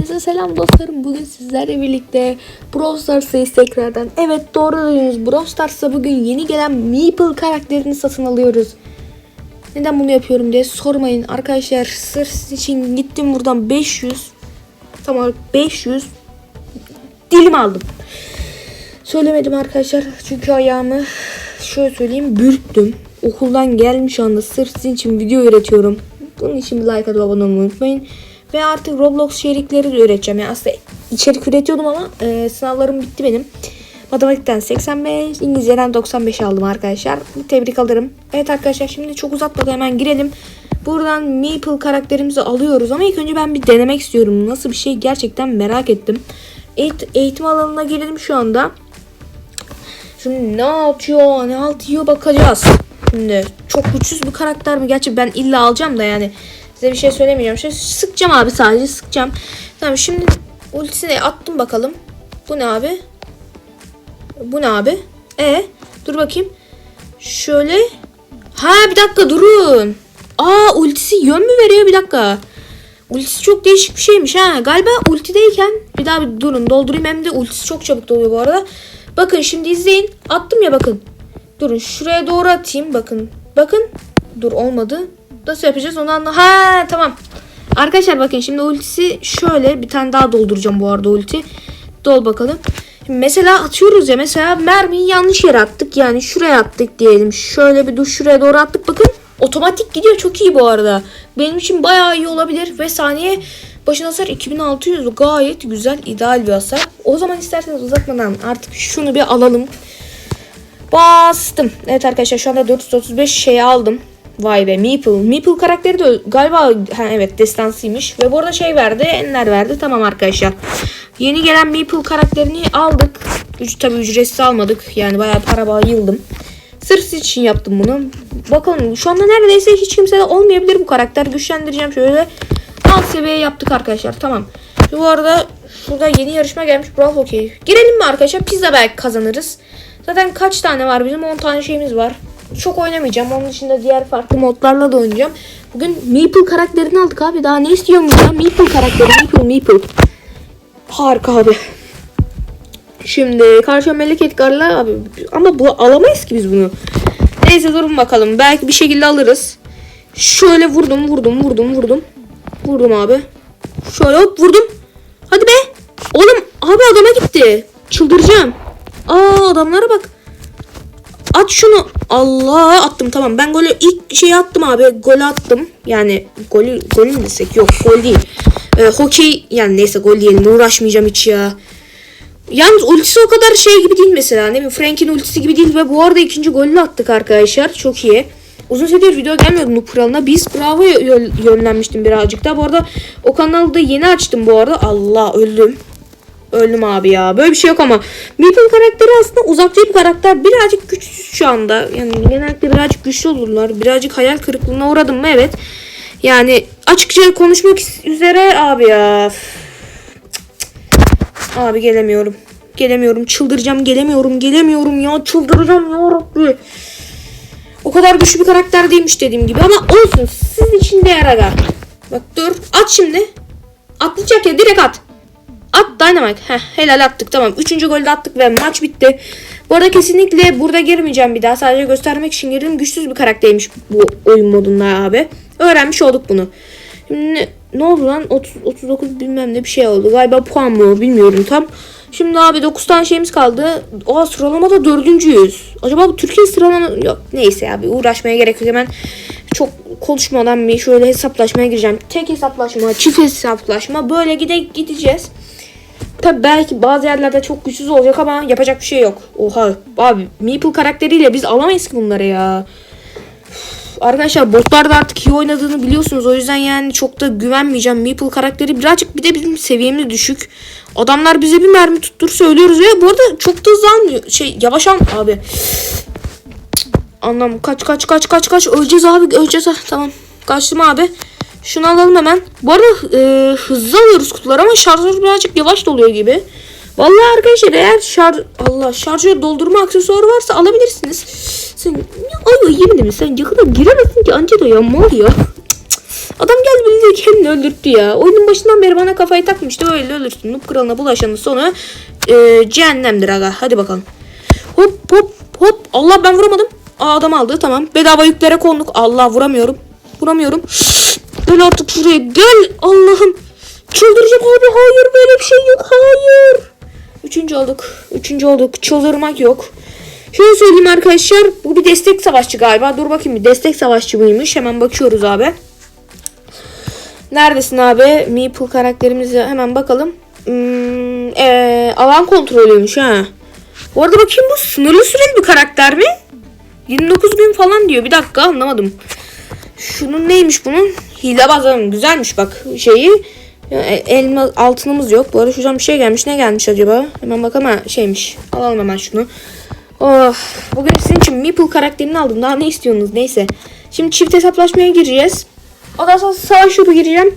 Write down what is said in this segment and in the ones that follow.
Hepinize selam dostlarım. Bugün sizlerle birlikte Brawl Stars'tayız tekrardan. Evet doğru duydunuz. Brawl Stars'ta bugün yeni gelen Meeple karakterini satın alıyoruz. Neden bunu yapıyorum diye sormayın. Arkadaşlar sırf sizin için gittim buradan 500 tam olarak 500 dilim aldım. Söylemedim arkadaşlar çünkü ayağımı şöyle söyleyeyim bürktüm. Okuldan gelmiş anda sırf sizin için video üretiyorum. Bunun için like atıp abone olmayı unutmayın. Ve artık Roblox içerikleri de üreteceğim. Yani aslında içerik üretiyordum ama e, sınavlarım bitti benim. Matematikten 85, İngilizceden 95 aldım arkadaşlar. Tebrik alırım. Evet arkadaşlar şimdi çok uzatmadan hemen girelim. Buradan Meeple karakterimizi alıyoruz ama ilk önce ben bir denemek istiyorum. Nasıl bir şey gerçekten merak ettim. Eğit- eğitim alanına girelim şu anda. Şimdi ne atıyor, ne atıyor bakacağız. Şimdi çok güçsüz bir karakter mi? Gerçi ben illa alacağım da yani. Size bir şey söylemeyeceğim. Şöyle sıkacağım abi sadece sıkacağım. Tamam şimdi ultisini attım bakalım. Bu ne abi? Bu ne abi? E dur bakayım. Şöyle. Ha bir dakika durun. Aa ultisi yön mü veriyor bir dakika. Ultisi çok değişik bir şeymiş ha. Galiba ultideyken bir daha bir durun doldurayım hem de ultisi çok çabuk doluyor bu arada. Bakın şimdi izleyin. Attım ya bakın. Durun şuraya doğru atayım bakın. Bakın. Dur olmadı. Nasıl yapacağız onu anla. Ha tamam. Arkadaşlar bakın şimdi ultisi şöyle bir tane daha dolduracağım bu arada ulti. Dol bakalım. Şimdi mesela atıyoruz ya mesela mermiyi yanlış yere attık. Yani şuraya attık diyelim. Şöyle bir dur şuraya doğru attık bakın. Otomatik gidiyor çok iyi bu arada. Benim için bayağı iyi olabilir ve saniye başına hasar 2600 gayet güzel ideal bir hasar. O zaman isterseniz uzatmadan artık şunu bir alalım. Bastım. Evet arkadaşlar şu anda 435 şey aldım. Vay be Meeple. Meeple karakteri de galiba ha, evet destansıymış. Ve bu arada şey verdi. Enler verdi. Tamam arkadaşlar. Yeni gelen Meeple karakterini aldık. Üç, tabii ücretsiz almadık. Yani bayağı para bayıldım. Sırf sizin için yaptım bunu. Bakalım şu anda neredeyse hiç kimse de olmayabilir bu karakter. Güçlendireceğim şöyle. Alt seviye yaptık arkadaşlar. Tamam. Şimdi bu arada şurada yeni yarışma gelmiş. Bravo okey. Girelim mi arkadaşlar? Pizza belki kazanırız. Zaten kaç tane var bizim? 10 tane şeyimiz var. Çok oynamayacağım. Onun dışında diğer farklı modlarla da oynayacağım. Bugün Meeple karakterini aldık abi. Daha ne istiyorum ya? Meeple karakteri. Meeple, Meeple. Harika abi. Şimdi karşı melek etkarla abi ama bu alamayız ki biz bunu. Neyse durun bakalım. Belki bir şekilde alırız. Şöyle vurdum, vurdum, vurdum, vurdum. Vurdum abi. Şöyle hop vurdum. Hadi be. Oğlum abi adama gitti. Çıldıracağım. Aa adamlara bak. At şunu. Allah attım tamam. Ben golü ilk şey attım abi. Gol attım. Yani golü golü mü desek? Yok gol değil. Ee, hokey yani neyse gol diyelim. Uğraşmayacağım hiç ya. Yalnız ultisi o kadar şey gibi değil mesela. Ne bileyim Frank'in ultisi gibi değil ve bu arada ikinci golünü attık arkadaşlar. Çok iyi. Uzun süredir video gelmiyordu Kralına. Biz Bravo'ya yö- yönlenmiştim birazcık da. Bu arada o kanalı da yeni açtım bu arada. Allah öldüm. Öldüm abi ya. Böyle bir şey yok ama. Meeple karakteri aslında uzakçı bir karakter. Birazcık güçsüz şu anda. Yani genellikle birazcık güçlü olurlar. Birazcık hayal kırıklığına uğradım mı? Evet. Yani açıkça konuşmak üzere abi ya. Abi gelemiyorum. Gelemiyorum. Çıldıracağım. Gelemiyorum. Gelemiyorum ya. Çıldıracağım ya Rabbi. O kadar güçlü bir karakter değilmiş dediğim gibi ama olsun. Sizin için değer aga. Bak dur. At şimdi. Atlayacak ya direkt at. At Dynamite. Heh, helal attık tamam. Üçüncü golü de attık ve maç bitti. Bu arada kesinlikle burada girmeyeceğim bir daha. Sadece göstermek için girdim. Güçsüz bir karaktermiş bu oyun modunda abi. Öğrenmiş olduk bunu. Şimdi ne, oldu lan? 30, 39 bilmem ne bir şey oldu. Galiba puan mı bilmiyorum tam. Şimdi abi 9 tane şeyimiz kaldı. O sıralamada dördüncüyüz. Acaba bu Türkiye sıralama... Yok neyse abi uğraşmaya gerek yok. Hemen çok konuşmadan bir şöyle hesaplaşmaya gireceğim. Tek hesaplaşma, çift hesaplaşma böyle gide gideceğiz. Tabi belki bazı yerlerde çok güçsüz olacak ama yapacak bir şey yok. Oha abi Meeple karakteriyle biz alamayız ki bunları ya. Arkadaşlar botlar da artık iyi oynadığını biliyorsunuz. O yüzden yani çok da güvenmeyeceğim. Meeple karakteri birazcık bir de bizim seviyemiz düşük. Adamlar bize bir mermi tuttur söylüyoruz ve bu arada çok da hızlı almıyor. Şey yavaş al abi. Anlam kaç kaç kaç kaç kaç öleceğiz abi öleceğiz tamam. Kaçtım abi. Şunu alalım hemen. Bu arada e, hızlı alıyoruz kutuları ama şarjör birazcık yavaş doluyor gibi. Vallahi arkadaşlar eğer şarj Allah şarjör doldurma aksesuarı varsa alabilirsiniz. Sen ay yemin ederim sen yakına giremezsin ki anca da ya mal ya. Adam geldi bildiği kendini öldürttü ya. Oyunun başından beri bana kafayı takmıştı. Öyle ölürsün. Noob kralına bulaşanın sonu e, cehennemdir aga. Hadi bakalım. Hop hop hop. Allah ben vuramadım. Aa adam aldı tamam. Bedava yüklere konduk. Allah vuramıyorum. Vuramıyorum. Gel artık şuraya gel. Allah'ım. Çıldıracağım abi. Hayır böyle bir şey yok. Hayır. Üçüncü olduk. Üçüncü olduk. Çıldırmak yok. Şöyle söyleyeyim arkadaşlar. Bu bir destek savaşçı galiba. Dur bakayım bir destek savaşçı mıymış? Hemen bakıyoruz abi. Neredesin abi? Meeple karakterimize hemen bakalım. Hmm, ee, alan kontrolüymüş ha. Bu arada bakayım bu sınırlı süreli bir karakter mi? 29 gün falan diyor. Bir dakika anlamadım. Şunun neymiş bunun? Hilebaz hanım. Güzelmiş bak şeyi. E, elma altınımız yok. Bu arada şuradan bir şey gelmiş. Ne gelmiş acaba? Hemen bak ama şeymiş. Alalım hemen şunu. Oh, bugün sizin için Meeple karakterini aldım. Daha ne istiyorsunuz? Neyse. Şimdi çift hesaplaşmaya gireceğiz. Ondan sonra savaş topu gireceğim.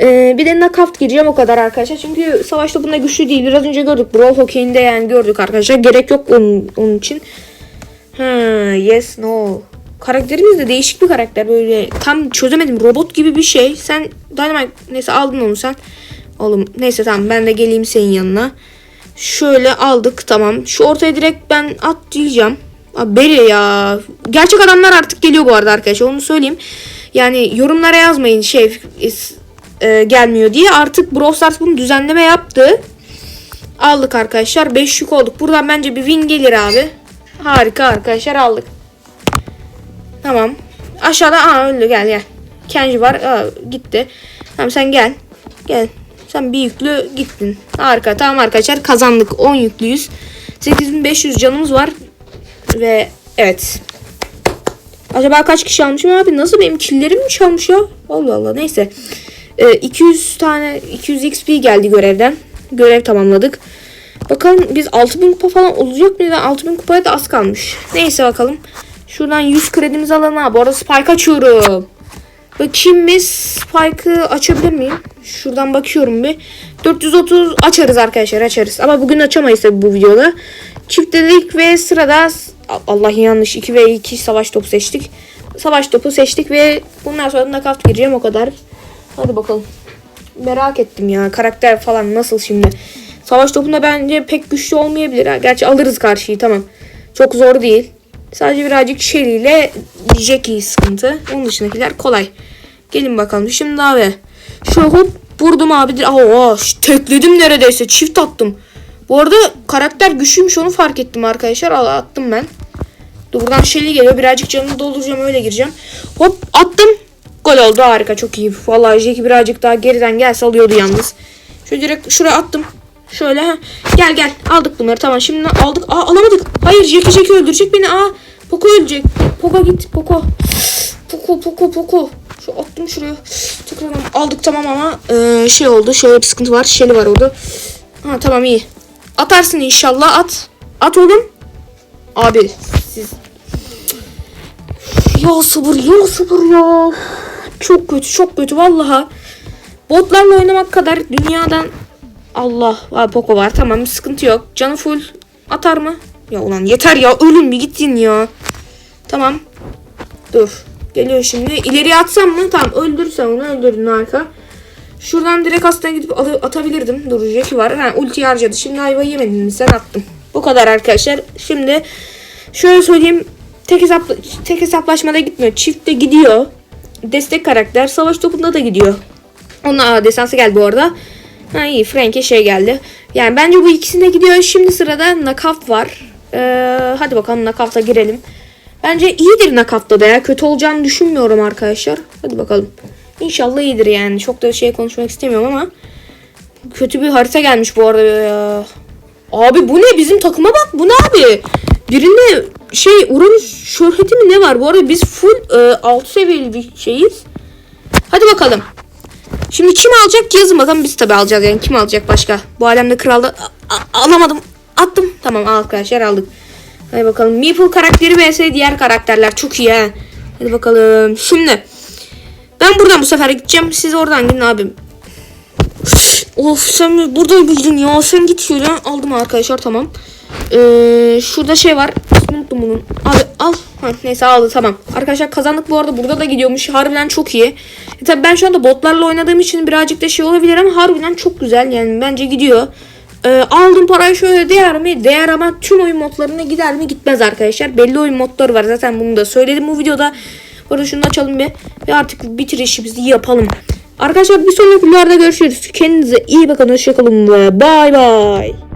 Ee, bir de knockout gireceğim o kadar arkadaşlar. Çünkü savaş topunda güçlü değil. Biraz önce gördük. Brawl Hockey'inde yani gördük arkadaşlar. Gerek yok onun, onun için. Ha, yes, no. Karakterimiz de değişik bir karakter. Böyle tam çözemedim. Robot gibi bir şey. Sen Dynamite neyse aldın onu sen. Oğlum neyse tamam ben de geleyim senin yanına. Şöyle aldık tamam. Şu ortaya direkt ben atlayacağım. Beri ya. Gerçek adamlar artık geliyor bu arada arkadaşlar. Onu söyleyeyim. Yani yorumlara yazmayın şey e, gelmiyor diye. Artık Brawl Stars bunu düzenleme yaptı. Aldık arkadaşlar. 5 yük olduk. Buradan bence bir win gelir abi. Harika arkadaşlar aldık. Tamam. Aşağıda aa öldü gel gel. Kenji var. Aa, gitti. Tamam sen gel. Gel. Sen bir yüklü gittin. Harika. Tamam arkadaşlar kazandık. 10 yüklüyüz. 8500 canımız var. Ve evet. Acaba kaç kişi almışım abi? Nasıl benim killerim mi çalmış ya? Allah Allah neyse. Ee, 200 tane 200 XP geldi görevden. Görev tamamladık. Bakalım biz 6000 kupa falan olacak mı? 6000 kupaya da az kalmış. Neyse bakalım. Şuradan 100 kredimizi alalım ha. Bu arada Spike açıyorum. Bakayım biz Spike'ı açabilir miyim? Şuradan bakıyorum bir. 430 açarız arkadaşlar açarız. Ama bugün açamayız tabii bu videoda. Çift dedik ve sırada Allah yanlış 2 ve 2 savaş topu seçtik. Savaş topu seçtik ve bundan sonra nakavt gireceğim o kadar. Hadi bakalım. Merak ettim ya karakter falan nasıl şimdi. Savaş topunda bence pek güçlü olmayabilir. Ha. Gerçi alırız karşıyı tamam. Çok zor değil. Sadece birazcık Shelly ile Jackie sıkıntı. Onun dışındakiler kolay. Gelin bakalım. Şimdi abi. Şöyle hop vurdum abi. Aa, tekledim neredeyse. Çift attım. Bu arada karakter güçlüymüş onu fark ettim arkadaşlar. Al attım ben. Dur buradan Shelly geliyor. Birazcık canını dolduracağım öyle gireceğim. Hop attım. Gol oldu harika çok iyi. Vallahi Jackie birazcık daha geriden gelse alıyordu yalnız. Şöyle direkt şuraya attım. Şöyle ha. Gel gel aldık bunları tamam şimdi aldık. Aa alamadık. Hayır Jackie Jackie öldürecek beni. Aa Poco ölecek. Poco git Poco. Poco Poco Poco. Şu attım şuraya. Tekrar aldık tamam ama ee, şey oldu. Şöyle bir sıkıntı var. Şeli var orada. Ha tamam iyi. Atarsın inşallah at. At oğlum. Abi siz ya sabır ya sabır ya. Çok kötü çok kötü vallaha. Botlarla oynamak kadar dünyadan Allah var Poco var tamam sıkıntı yok. Canı full atar mı? Ya ulan yeter ya ölün bir gittin ya. Tamam. Dur. Geliyor şimdi. İleriye atsam mı? Tamam öldürsen onu öldürdün arka. Şuradan direkt aslında gidip atabilirdim. Dur Jackie var. Ha, ulti harcadı. Şimdi ayva yemedin mi? Sen attın. Bu kadar arkadaşlar. Şimdi şöyle söyleyeyim. Tek, hesap, tek hesaplaşmada gitmiyor. Çiftte gidiyor. Destek karakter. Savaş topunda da gidiyor. Ona desansı geldi bu arada. Ha iyi Frank'e şey geldi. Yani bence bu ikisine gidiyor. Şimdi sırada Knockout var. Ee, hadi bakalım Knockout'a girelim. Bence iyidir Knockout'ta da ya. Kötü olacağını düşünmüyorum arkadaşlar. Hadi bakalım. İnşallah iyidir yani. Çok da şey konuşmak istemiyorum ama. Kötü bir harita gelmiş bu arada ya. Abi bu ne? Bizim takıma bak. Bu ne abi? Birinde şey Uranüs şöhreti mi ne var? Bu arada biz full e, alt seviyeli bir şeyiz. Hadi bakalım. Şimdi kim alacak yazın bakalım biz tabi alacağız yani kim alacak başka. Bu alemde kralda alamadım. Attım. Tamam arkadaşlar aldık. Hadi bakalım. Meeple karakteri vs diğer karakterler çok iyi ha. Hadi bakalım. Şimdi ben buradan bu sefer gideceğim. Siz oradan gidin abim. Of sen burada bildin ya. Sen git şöyle. Aldım arkadaşlar tamam. Ee, şurada şey var. Unuttum bunun. Abi al. Ha, neyse aldı tamam. Arkadaşlar kazandık bu arada burada da gidiyormuş. Harbiden çok iyi. E, tabii ben şu anda botlarla oynadığım için birazcık da şey olabilir ama harbiden çok güzel yani bence gidiyor. E, aldım parayı şöyle değer mi? Değer ama tüm oyun modlarına gider mi? Gitmez arkadaşlar. Belli oyun modları var zaten bunu da söyledim bu videoda. Bu arada şunu açalım bir ve artık bitirişimizi yapalım. Arkadaşlar bir sonraki videolarda görüşürüz. Kendinize iyi bakın. Hoşçakalın ve bay bay.